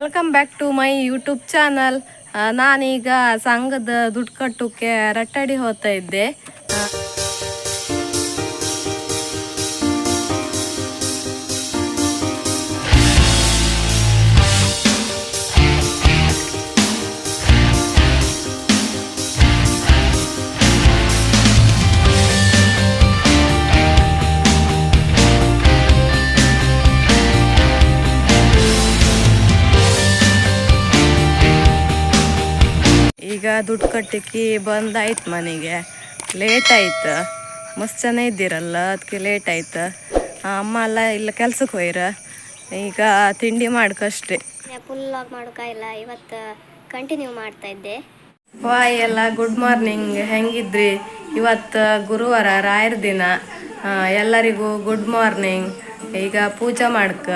Welcome back to my YouTube channel ನಾನೀಗ ಸಂಘದ ದುಡ್ಡು ಕಟ್ಟೋಕ್ಕೆ ರಟ್ಟಡಿ ಹೋಗ್ತಾ ಇದ್ದೆ. ದುಡ್ಡು ಕಟ್ಟಿಕ್ಕಿ ಬಂದಾಯ್ತು ಮನೆಗೆ. ಲೇಟ್ ಆಯ್ತು. ಮಸ್ತ್ ಜನ ಇದ್ದೀರಲ್ಲ ಅದಕ್ಕೆ ಲೇಟ್ ಆಯ್ತು. ಅಮ್ಮ ಎಲ್ಲ ಇಲ್ಲ ಕೆಲ್ಸಕ್ಕೆ ಹೋಯ್ರ? ಈಗ ತಿಂಡಿ ಮಾಡ್ಕಷ್ಟೇ. ಫುಲ್ ಆಗಿ ಮಾಡೋಕ್ಕಾಗಿಲ್ಲ ಇವತ್ತು ಕಂಟಿನ್ಯೂ ಮಾಡ್ತಾ ಇದ್ದೆ. ವಾಯ್ ಎಲ್ಲ ಗುಡ್ ಮಾರ್ನಿಂಗ್. ಹೆಂಗಿದ್ರಿ? ಇವತ್ತು ಗುರುವಾರ ರಾಯರ ದಿನ. ಎಲ್ಲರಿಗೂ ಗುಡ್ ಮಾರ್ನಿಂಗ್. ಈಗ ಪೂಜೆ ಮಾಡ್ಕ.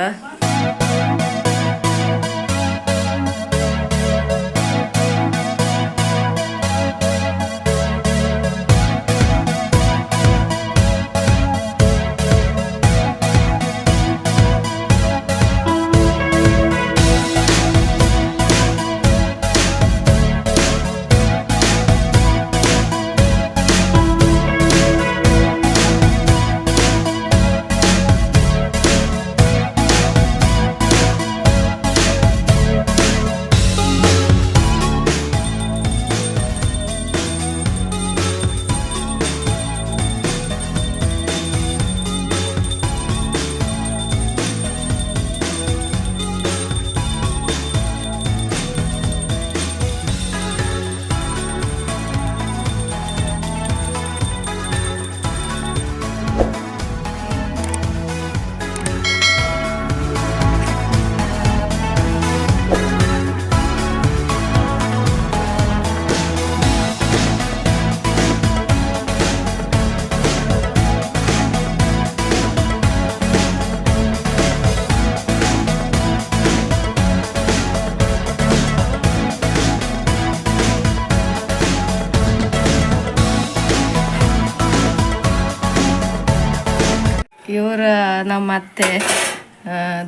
ಇವ್ರ ನಮ್ಮ ಅತ್ತೆ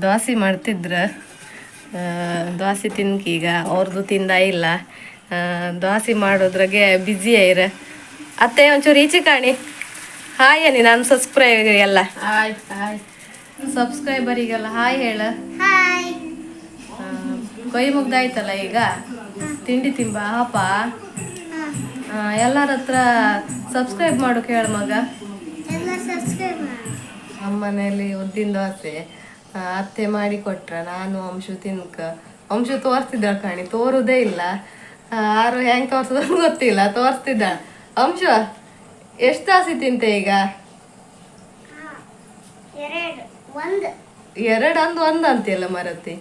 ದೋಸೆ ಮಾಡ್ತಿದ್ರು. ದೋಸೆ ತಿನ್ಕೀಗ ಅವ್ರದ್ದು ತಿಂದ ಇಲ್ಲ. ದೋಸೆ ಮಾಡೋದ್ರಾಗೆ ಬ್ಯುಸಿ ಐರ ಅತ್ತೆ ಒಂಚೂರು ಈಚೆ ಕಾಣಿ. ಹಾಯ್ ಅನ್ನಿ ನಾನು ಸಬ್ಸ್ಕ್ರೈಬರಿಗೆಲ್ಲ ಹಾಯ್ ಹಾಯ್ ಸಬ್ಸ್ಕ್ರೈಬರಿಗೆಲ್ಲ ಹಾಯ್ ಹೇಳ. ಕೊಯ್ ಮುಗ್ದಾಯ್ತಲ್ಲ ಈಗ? ತಿಂಡಿ ತಿಂಬ ಹಾಪ? ಎಲ್ಲರ ಹತ್ರ ಸಬ್ಸ್ಕ್ರೈಬ್ ಮಾಡು ಕೇಳ ಮಗ. ನಮ್ಮ ಮನೆಯಲ್ಲಿ ಉದ್ದಿನ ದೋಸೆ ಅತ್ತೆ ಮಾಡಿ ಕೊಟ್ರ ನಾನು ಅಂಶು ತಿನ್ಕ. ಅಂಶು ತೋರಿಸ್ತಿದ್ದ ಕಾಣಿ ತೋರುದೇ ಇಲ್ಲ. ಆರು ಯಾರು ಹೆಂಗ್ ತೋರ್ಸೋದು ಗೊತ್ತಿಲ್ಲ ತೋರಿಸ್ತಿದ್ದ ಅಂಶು ಎಷ್ಟು ದೋಸೆ ತಿಂತೆ ಈಗ? ಎರಡು ಒಂದು. ಎರಡು ಅಂದ್ ಒಂದ್ ಅಂತಿಲ್ಲ ಮರತಿ?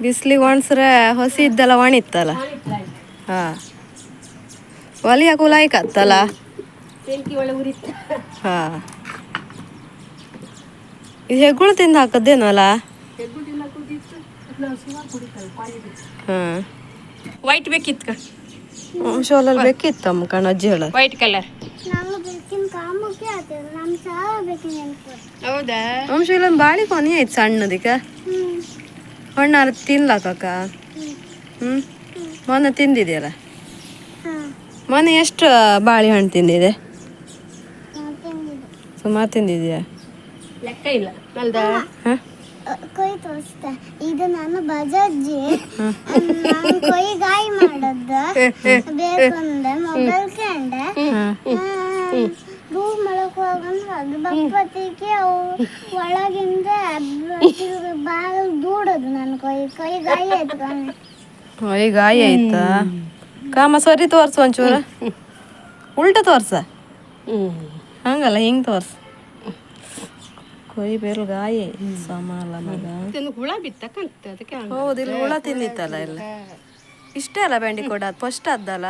ಬಿಸ್ಲಿ ಒಣಸ್ರ ಹೊಸಿ ಇದ್ದಲ್ಲ ಒಣಿತ್ತಲ್ಲ ಹಾ. ಒಲಿ ಹಾಕು ಲಾಯ್ಕ್ ಆತ್ತಲ್ಲ ಹಾ. ಇದು ಹೆಗ್ಗುಳು ತಿಂದು ಹಾಕದ್ದೇನಲ್ಲ ಹಾಂ. ವೈಟ್ ಬೇಕಿತ್ತು ಶೋಲಲ್ಲಿ ಬೇಕಿತ್ತಮ್ಮ ಕಣ ಅಜ್ಜಿ ಹೇಳ. ವೈಟ್ ಕಲರ್ ಹೌದಾ? ಅಂಶ ಇಲ್ಲೊಂದು ಬಾಳಿ ಕೊನೆ ಆಯ್ತು ಸಣ್ಣದಿಕ ಹ್ಞೂ ಹಣ್ಣಾರ ತಿನ್ಲಕ್ಕ ಹ್ಮ್? ಮೊನ್ನೆ ತಿಂದಿದೆಯಲ್ಲ? ಮೊನ್ನೆ ಎಷ್ಟು ಬಾಳೆಹಣ್ಣು ತಿಂದಿದೆ? ಸುಮಾ ಸುಮಾರು ತಿಂದಿದ್ಯಾ? ಲೆಕ್ಕ ಇಲ್ಲ. ಅಲ್ದ? ಹ? ಕೊಯ್ ತೋರಿಸ್ತೆ ಇದು ನಾನು ಬಜಾಜಿ ನಾನು ಕೊಯ್ ಗಾಯ ಮಾಡದ್ದು. ಬೇಕಂದೆ ಮೊಬೈಲ್ ಕಂಡೆ ರೂಮ್ ಒಳಗೆ ಹೋಗಂದ್ರೆ ಅದು ಬಪ್ಪತ್ತಿಗೆ ಅವು ಒಳಗಿಂದ ಬಾಳ ದೂಡದು ನನ್ನ ಕೊಯ್ ಕೊಯ್ ಗಾಯ ಕೈ ಓ, ಗಾಯಿ ಗಾಯ ಆಯ್ತಾ? ಕಾಮ ಸರಿ ತೋರ್ಸು ಒಂಚೂರ. ಉಲ್ಟ ತೋರ್ಸ? ಹಂಗಲ್ಲ ಹಿಂಗ್ ತೋರ್ಸ. ಕೊಯ್ ಬೇಲ್ ಗಾಯಿ. ಸಮಾಲ ಮಗ. ಹುಳ ಬಿತ್ತ ಕಾಣ್ತದೆ ಅದಕ್ಕೆ. ಹೌದು ಇಲ್ಲಿ ಹುಳ ತಿಂದಿತ್ತಲ್ಲ ಇಲ್ಲ? ಇಷ್ಟೇ ಅಲ್ಲ ಬೆಂಡಿ ಕೊಡ ಫಸ್ಟ್ ಅದ್ದಲ್ಲ?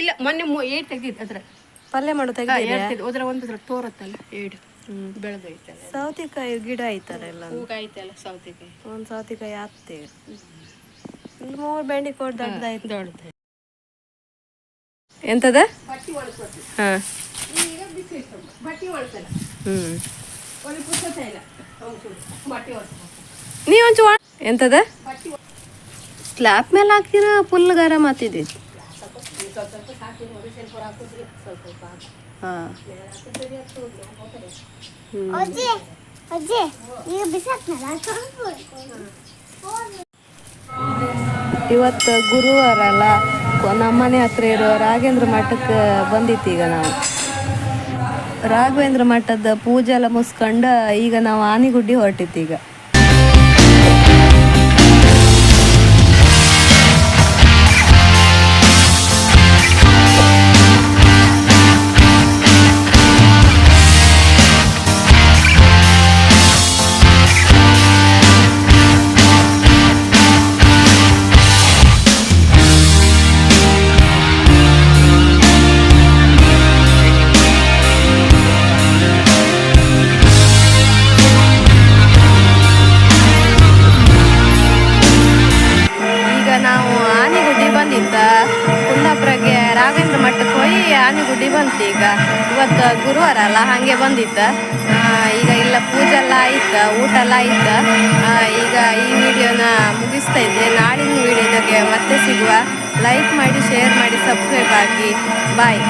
ಇಲ್ಲ ಮೊನ್ನೆ ಏಟ್ ತೆಗ್ದಿತ್ತು ಅದ್ರ. ಪಲ್ಯ ಮಾಡೋ ತೆಗ್ದಿದ್ಯಾ? ಅದ್ರ ಒಂದು ತೋರತ್ತಲ್ಲ ಏಡು. ಸೌತೆಕಾಯಿ ಗಿಡ ಐತಲ್ಲ ಎಲ್ಲ ಸೌತೆಕಾಯಿ. ಒಂದು ಸೌತೆಕಾಯಿ ಹತ್ತಿ ಮೂರು ಬೆಂಡಿ ಕೊಡ್ ದೊಡ್ಡದಾಯ್ತು. ದೊಡ್ಡದು ಎಂತದ? ಹಾ. ಬಟ್ಟೆ ಒಳಸಲ್ಲ ಹ್ಮ್ ಒಂದು ಪುಸ್ತಕ ಇಲ್ಲ. ಬಟ್ಟೆ ಒಳಸ ನೀ ಒಂಚೂರು ಎಂತದ? ಸ್ಲ್ಯಾಬ್ ಮೇಲೆ ಹಾಕಿರ ಫುಲ್ ಗಾರ ಮಾತಿದ್ದೆ ಹಾಂ. ಇವತ್ತು ಗುರುವಾರ ಅಲ್ಲ ನಮ್ಮನೆ ಹತ್ರ ಇರೋ ರಾಗೇಂದ್ರ ಮಠಕ್ಕೆ ಬಂದಿತ್ತು ಈಗ ನಾವು. ರಾಘವೇಂದ್ರ ಮಠದ ಪೂಜೆ ಎಲ್ಲ ಮುಗಿಸ್ಕೊಂಡು ಈಗ ನಾವು ಆನೆಗುಡ್ಡಿ ಹೊರಟಿತ್ತು ಈಗ ಅಲ್ಲ, ಹಾಗೆ ಬಂದಿತ್ತ. ಈಗ ಇಲ್ಲ, ಪೂಜೆ ಎಲ್ಲ ಆಯ್ತ? ಊಟ ಎಲ್ಲ ಆಯ್ತ? ಈಗ ಈ ವಿಡಿಯೋನ ಮುಗಿಸ್ತಾ ಇದ್ದೆ. ನಾಳಿನ ವಿಡಿಯೋದಾಗೆ ಮತ್ತೆ ಸಿಗುವ. ಲೈಕ್ ಮಾಡಿ ಶೇರ್ ಮಾಡಿ ಸಬ್ಸ್ಕ್ರೈಬ್ ಆಗಿ. ಬಾಯ್